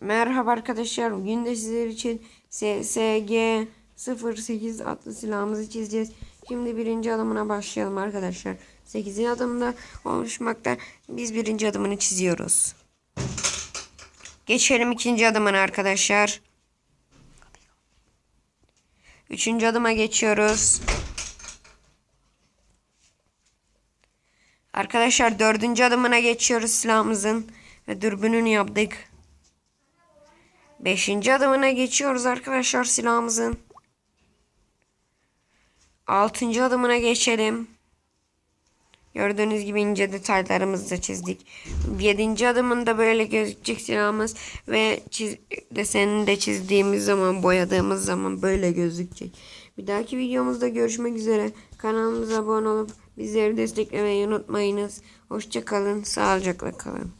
Merhaba arkadaşlar. Bugün de sizler için SSG 08 adlı silahımızı çizeceğiz. Şimdi birinci adımına başlayalım arkadaşlar. 8. adımda oluşmakta. Biz birinci adımını çiziyoruz. Geçelim ikinci adımına arkadaşlar. Üçüncü adıma geçiyoruz. Arkadaşlar dördüncü adımına geçiyoruz silahımızın. Ve dürbününü yaptık. Beşinci adımına geçiyoruz arkadaşlar silahımızın. Altıncı adımına geçelim. Gördüğünüz gibi ince detaylarımızı da çizdik. Yedinci adımında böyle gözükecek silahımız. Ve desenini de çizdiğimiz zaman boyadığımız zaman böyle gözükecek. Bir dahaki videomuzda görüşmek üzere. Kanalımıza abone olup bizleri desteklemeyi unutmayınız. Hoşçakalın. Sağlıcakla kalın.